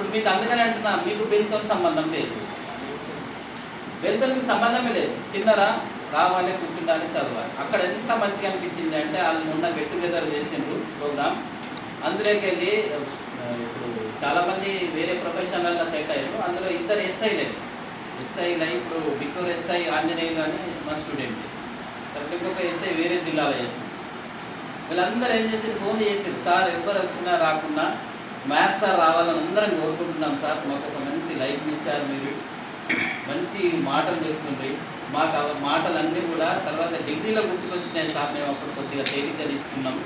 ఇప్పుడు మీకు అందుకని అంటున్నా మీకు బెల్తో సంబంధం లేదు. బెల్తో మీకు సంబంధమే లేదు. తిన్నరా? రావాలి కూర్చుండాలి చదవాలి. అక్కడ ఎంత మంచిగా అనిపించింది అంటే వాళ్ళు మొన్న గెట్ టుగెదర్ చేసిండ్రు ప్రోగ్రామ్. అందులోకి వెళ్ళి ఇప్పుడు చాలామంది వేరే ప్రొఫెషనల్ సెట్ అయ్యారు. అందులో ఇద్దరు ఎస్ఐలే ఎస్ఐలు అయి ఇప్పుడు బిక్కూరు ఎస్ఐ ఆంజనేయులు అని మా స్టూడెంట్ ఇంకొక ఎస్ఐ వేరే జిల్లాలో చేసింది. వీళ్ళందరూ ఏం చేసి ఫోన్ చేసారు సార్ ఎవరు వచ్చినా రాకుండా మ్యాథ్స్ సార్ రావాలని అందరం కోరుకుంటున్నాం సార్. మాకు ఒక మంచి లైఫ్ ఇచ్చారు మీరు. మంచి మాటలు చెప్తుండ్రి. మాకు ఆ మాటలన్నీ కూడా తర్వాత డిగ్రీలో గుర్తుకొచ్చినాయి సార్. మేము అప్పుడు కొద్దిగా తేలిగ్గా తీసుకున్నాం.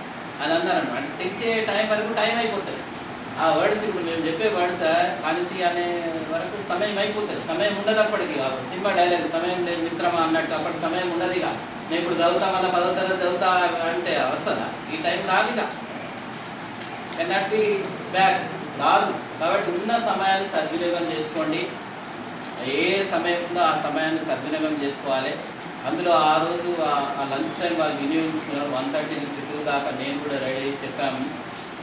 అని అన్నారు అంటే తెలిసే టైం వరకు టైం అయిపోతుంది. ఆ వర్డ్స్ ఇప్పుడు మేము చెప్పే వర్డ్స్ కాంతి అనే వరకు సమయం అయిపోతుంది. సమయం ఉండదు అప్పటికి ఆ సినిమా డైలాగ్ సమయం లేదు మిత్రమా అన్నట్టు అప్పటి సమయం ఉండదు ఇక నేను ఇప్పుడు చదువుతా మళ్ళీ పదో తరగతి చదువుతా అంటే వస్తుందా ఈ టైం రాదు ఇక. కెనాట్ బి బ్యాక్ రాదు కాబట్టి ఉన్న సమయాన్ని సద్వినియోగం చేసుకోండి. ఏ సమయంలో ఉందో ఆ సమయాన్ని సద్వినియోగం చేసుకోవాలి. అందులో ఆ రోజు ఆ- ఆ లంచ్ టైం వాళ్ళు వినియోగించుకున్నారు. వన్ థర్టీ నుంచి టూ దాకా నేను కూడా రెడీ అయ్యి చెప్పాము.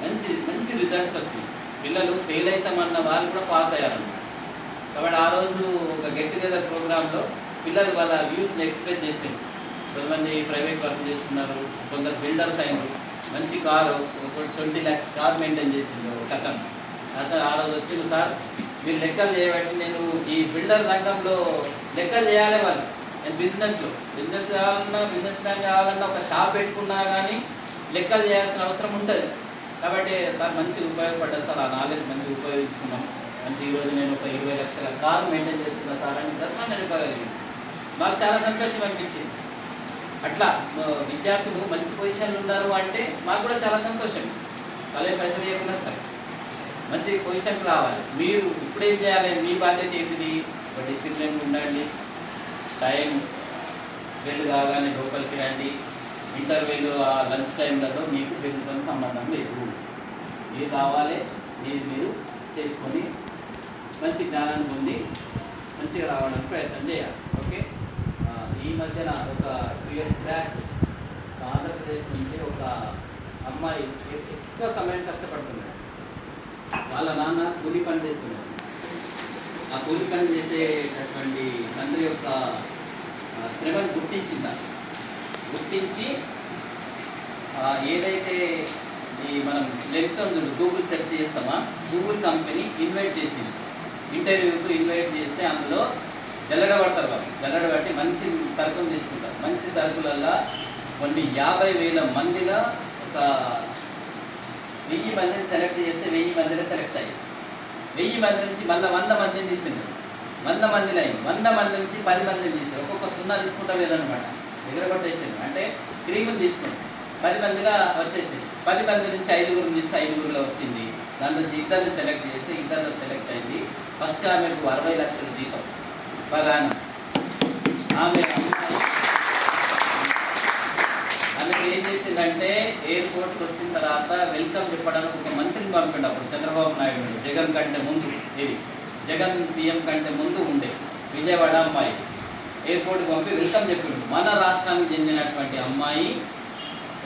మంచి మంచి రిజల్ట్స్ వచ్చింది పిల్లలు ఫెయిల్ అవుతామన్న వాళ్ళు కూడా పాస్ అయ్యారు. కాబట్టి ఆ రోజు ఒక గెట్ టుగెదర్ ప్రోగ్రాంలో పిల్లలు వాళ్ళ వ్యూస్ని ఎక్స్ప్రెస్ చేసింది కొంతమంది ప్రైవేట్ వర్క్ చేస్తున్నారు. కొందరు బిల్డర్స్ అయినారు మంచి car twenty lakhs car maintain చేసింది ఒక అతను అతను ఆ రోజు వచ్చింది సార్ మీరు లెక్కలు చేయబట్టి నేను ఈ బిల్డర్ రంగంలో లెక్కలు చేయాలి వాళ్ళు నేను బిజినెస్లో బిజినెస్ కావాలన్నా బిజినెస్ మ్యాన్ కావాలన్నా ఒక షాప్ పెట్టుకున్నా కానీ లెక్కలు చేయాల్సిన అవసరం ఉంటుంది. కాబట్టి సార్ మంచి ఉపయోగపడ్డది సార్ ఆ నాలెడ్జ్ మంచిగా ఉపయోగించుకున్నాం. మంచి ఈరోజు నేను ఒక ఇరవై లక్షల కారు మెయింటైన్ చేస్తున్నా సార్ అని గర్వంగా చెప్పగలిగింది మాకు చాలా సంతోషం అనిపించింది. అట్లా విద్యార్థులు మంచి పొజిషన్లు ఉన్నారు అంటే మాకు కూడా చాలా సంతోషం. వాళ్ళే పైసలు ఇవ్వకుండా సరే. మంచి పొజిషన్కి రావాలి. మీరు ఇప్పుడేం చేయాలి మీ బాధ్యత ఏంటిది? ఒక డిసిప్లిన్ ఉండండి. టైం బెల్ కాగానే లోపలికి రండి. ఇంటర్వ్యూలు ఆ లంచ్ టైంలలో మీకు బెల్తో సంబంధం లేదు. మీరు కావాలి మీరు మీరు చేసుకొని మంచి జ్ఞానాన్ని పొంది మంచిగా రావడానికి ప్రయత్నం చేయాలి. ఓకే? ఈ మధ్యన ఒక టూ ఇయర్స్ బ్యాక్ ఆంధ్రప్రదేశ్ నుంచి ఒక అమ్మాయి ఎక్కువ సమయం కష్టపడుతున్నాడు వాళ్ళ నాన్న కూలి పని చేస్తున్నాడు ఆ కూలి పని చేసేటటువంటి తండ్రి యొక్క శ్రమను గుర్తించిందా? గుర్తించి ఏదైతే ఈ మనం లెంగ్త్ చూడు గూగుల్ సెర్చ్ చేస్తామా? గూగుల్ కంపెనీ ఇన్వైట్ చేసింది. ఇంటర్వ్యూస్ ఇన్వైట్ చేస్తే అందులో జల్లడబడతారు వాళ్ళు. జల్లడబట్టి మంచి సరుకులు తీసుకుంటారు. మంచి సరుకులల్లో కొన్ని యాభై వేల మందిలో ఒక వెయ్యి మందిని సెలెక్ట్ చేస్తే వెయ్యి మందిలో సెలెక్ట్ అయ్యాయి. వెయ్యి మంది నుంచి మళ్ళీ వంద మందిని తీసిండ్రు. వంద మందిలో అయింది. వంద మంది నుంచి పది మందిని తీసారు ఒక్కొక్క సున్నా తీసుకుంటా లేదనమాట దగ్గర పట్టేసింది అంటే క్రీములు తీసుకుంది పది మందిగా వచ్చేసింది. పది మంది నుంచి ఐదుగురు తీస్తే ఐదుగురులో వచ్చింది. దాని నుంచి ఇద్దరిని సెలెక్ట్ చేస్తే ఇద్దరిలో సెలెక్ట్ అయింది. ఫస్ట్ ఆమెకు అరవై లక్షల జీతం. ప్రధానం ఆమె ఆమెకి ఏం చేసిందంటే ఎయిర్పోర్ట్కి వచ్చిన తర్వాత వెల్కమ్ చెప్పడానికి ఒక మంత్రిని పంపిండు అప్పుడు చంద్రబాబు నాయుడు. జగన్ కంటే ముందు ఇది. జగన్ సీఎం కంటే ముందు ఉండే విజయవాడ అమ్మాయి. ఎయిర్పోర్ట్కి పంపి వెల్కమ్ చెప్పిండు. మన రాష్ట్రానికి చెందినటువంటి అమ్మాయి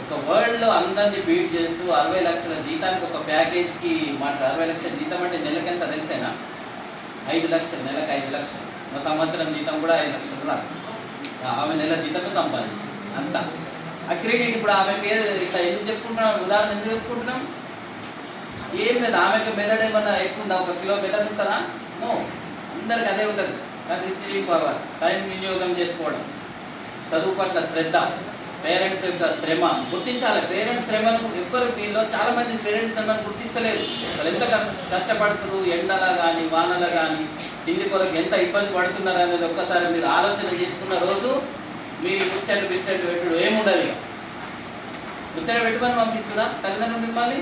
ఒక వరల్డ్లో అందరినీ బీట్ చేస్తూ అరవై లక్షల జీతానికి ఒక ప్యాకేజ్కి మాట్లాడు అరవై లక్షల జీతం అంటే నెలకెంత తెలిసేనా? ఐదు లక్షలు నెలకు ఐదు లక్షలు. ఒక సంవత్సరం జీతం కూడా ఐదు లక్షలు రాదు. ఆమె నెల జీతమే సంపాదించింది అంతా. అక్రెడిట్ ఇప్పుడు ఆమె పేరు ఇట్లా ఎందుకు చెప్పుకుంటున్నాం? ఉదాహరణ ఎందుకు చెప్పుకుంటున్నాం? ఏం లేదు ఆమెకు మెదడు ఏమన్నా ఎక్కువ ఉందా? ఒక కిలో మెదడు ఉంటుందా? నో. అందరికి అదే ఉంటుంది. కానీ రిసీవింగ్ పవర్ టైం వినియోగం చేసుకోవడం. చదువు పట్ల శ్రద్ధ పేరెంట్స్ యొక్క శ్రమ. గుర్తించాలి పేరెంట్స్ శ్రమను ఎవ్వరు వీళ్ళు చాలా మంది పేరెంట్స్ శ్రమను గుర్తిస్తలేరు. వాళ్ళు ఎంత కష్ట- కష్టపడుతున్నారు? ఎండల కానీ వానల కానీ దీని కొరకు ఎంత ఇబ్బంది పడుతున్నారు అనేది ఒక్కసారి మీరు ఆలోచన చేసుకున్న రోజు మీరు ముచ్చట్లు పిచ్చట్లు పెట్టుడు ఏముండదు ముచ్చట పెట్టుకొని పంపిస్తుందా? తల్లిదండ్రులు మిమ్మల్ని?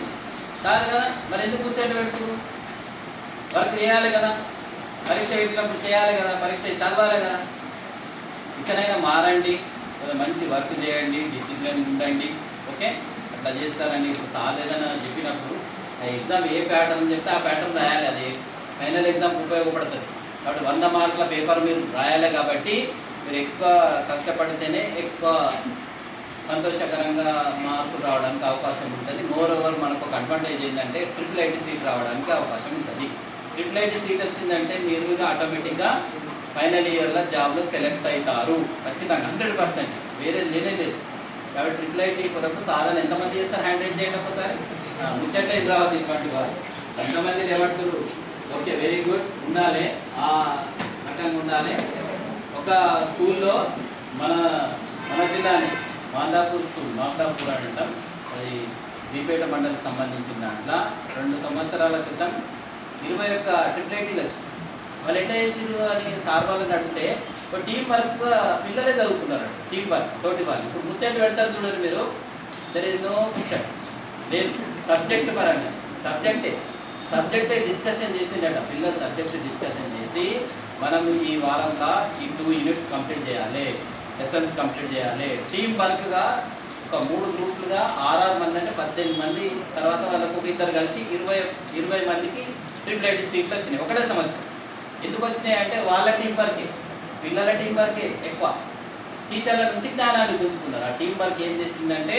కాదు కదా? మరి ఎందుకు ముచ్చట పెట్టుకురు వర్క్ చేయాలి కదా. పరీక్ష పెట్టినప్పుడు చేయాలి కదా. పరీక్ష చదవాలి కదా. ఇకనైనా మారండి. మంచి వర్క్ చేయండి. డిసిప్లిన్ ఉండండి. ఓకే? అట్లా చేస్తారని ఇప్పుడు సార్ ఏదైనా చెప్పినప్పుడు ఆ ఎగ్జామ్ ఏ ప్యాటర్న్ చెప్తే ఆ ప్యాటర్న్ రాయాలి. అది ఫైనల్ ఎగ్జామ్ ఉపయోగపడుతుంది. కాబట్టి వంద మార్కుల పేపర్ మీరు రాయాలి కాబట్టి మీరు ఎక్కువ కష్టపడితేనే ఎక్కువ సంతోషకరంగా మార్కులు రావడానికి అవకాశం ఉంటుంది. మోర్ ఓవర్ మనకు ఒక అడ్వాంటేజ్ ఏంటంటే ట్రిపుల్ ఐటీ సీట్ రావడానికి అవకాశం ఉంటుంది. ట్రిపుల్ ఐటీ సీట్ వచ్చిందంటే మీరు ఆటోమేటిక్గా ఫైనల్ ఇయర్లో జాబ్లో సెలెక్ట్ అవుతారు. ఖచ్చితంగా హండ్రెడ్ పర్సెంట్ వేరే లేనే లేదు. కాబట్టి ట్రిపుల్ ఐటీ కొరకు సాధన ఎంతమంది చేస్తారు? హ్యాండిల్ చేయండి ఒకసారి? ముచ్చట ముచ్చటే రావద్దు ఇటువంటి వారు. ఎంతమంది లేవట్టురు ఓకే వెరీ గుడ్ ఉండాలి. ఆ రకంగా ఉండాలి. ఒక స్కూల్లో మన మన జిల్లాని మాందాపూర్ స్కూల్ మాందాపూర్ అని అంటాం. అది బీపేట మండలికి సంబంధించిన దాంట్లో రెండు సంవత్సరాల క్రితం ఇరవై ఒక్క ట్రిపుల్ ఐటీలు వచ్చింది వాళ్ళు ఎట్లా చేసిరు అని సార్ వాళ్ళని అడిగితే ఒక టీం వర్క్ పిల్లలే చదువుకున్నారు టీం వర్క్ తోటి వాళ్ళు. ఇప్పుడు ముచ్చట్లు పెడతారు చూడండి మీరు. దర్ ఇస్ నో ముచ్చట్. లేదు. సబ్జెక్ట్ పరంగా. సబ్జెక్టే. సబ్జెక్ట్ డిస్కషన్ చేసిండట పిల్లలు సబ్జెక్ట్ డిస్కషన్ చేసి మనం ఈ వారంగా ఈ టూ యూనిట్స్ కంప్లీట్ చేయాలి లెసన్స్ కంప్లీట్ చేయాలి. టీం వర్క్గా ఒక మూడు గ్రూపులుగా ఆర్ఆర్ మంది అంటే పద్దెనిమిది మంది తర్వాత వాళ్ళకు ఒక ఇద్దరు కలిసి ఇరవై ఇరవై మందికి ట్రిపుల్ ఐటీ సీట్లు వచ్చినాయి ఒకటే సంవత్సరం. ఎందుకు వచ్చినాయి అంటే వాళ్ళ టీం వర్కే పిల్లల టీం వర్కే ఎక్కువ. టీచర్ల నుంచి జ్ఞానాన్ని గుంజుకున్నారు. ఆ టీం వర్క్ ఏం చేసిందంటే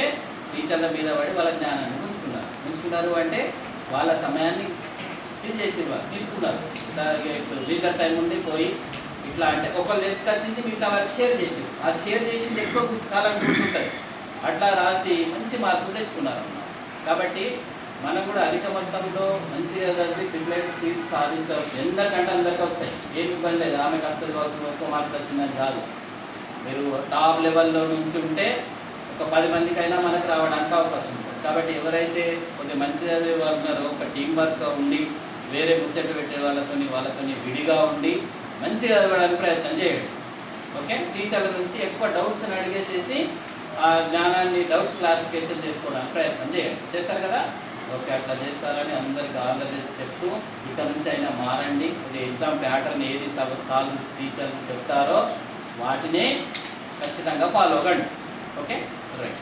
టీచర్ల మీద పడి వాళ్ళ జ్ఞానాన్ని గుంజుకున్నారు. గుంజుకున్నారు అంటే వాళ్ళ సమయాన్ని ఫిల్ చేసి వాళ్ళు తీసుకున్నారు లీజర్ టైం ఉండి పోయి ఇట్లా అంటే ఒకళ్ళు వచ్చింది మీకు వాళ్ళకి షేర్ చేసి ఆ షేర్ చేసింది ఎక్కువ కాలం గుర్తుంటుంది. అట్లా రాసి మంచి మార్కులు తెచ్చుకున్నారు కాబట్టి మనం కూడా అధిక మొత్తంలో మంచిగా చదివి ట్రిపుల్ సీట్స్ సాధించవచ్చు ఎందరికంటే అందరికీ వస్తాయి. ఏం ఇబ్బంది లేదు. ఆమెకు వస్తుంది కావచ్చు మొత్తం మార్కులు వచ్చిందని కాదు. మీరు టాప్ లెవెల్లో నుంచి ఉంటే ఒక పది మందికైనా మనకు రావడానికి అవకాశం ఉంటుంది. కాబట్టి ఎవరైతే కొద్దిగా మంచిగా చదివే వాళ్ళు ఉన్నారో ఒక టీం వర్క్ ఉండి వేరే ముచ్చట్లు పెట్టే వాళ్ళతోని వాళ్ళతోని విడిగా ఉండి మంచిగా చదవడానికి ప్రయత్నం చేయండి. ఓకే? టీచర్ల నుంచి ఎక్కువ డౌట్స్ని అడిగేసేసి ఆ జ్ఞానాన్ని డౌట్స్ క్లారిఫికేషన్ చేసుకోవడానికి ప్రయత్నం చేయండి. చేస్తారు కదా? ఓకే అట్లా చేస్తారని అందరికి ఆల్రెడీ చెప్తూ ఇక్కడ నుంచి అయినా మారండి. ఇది ఎగ్జామ్ ప్యాటర్న్ ఏది సాల్వ్ టీచర్లు చెప్తారో వాటిని ఖచ్చితంగా ఫాలో అవ్వండి ఓకే? రైట్.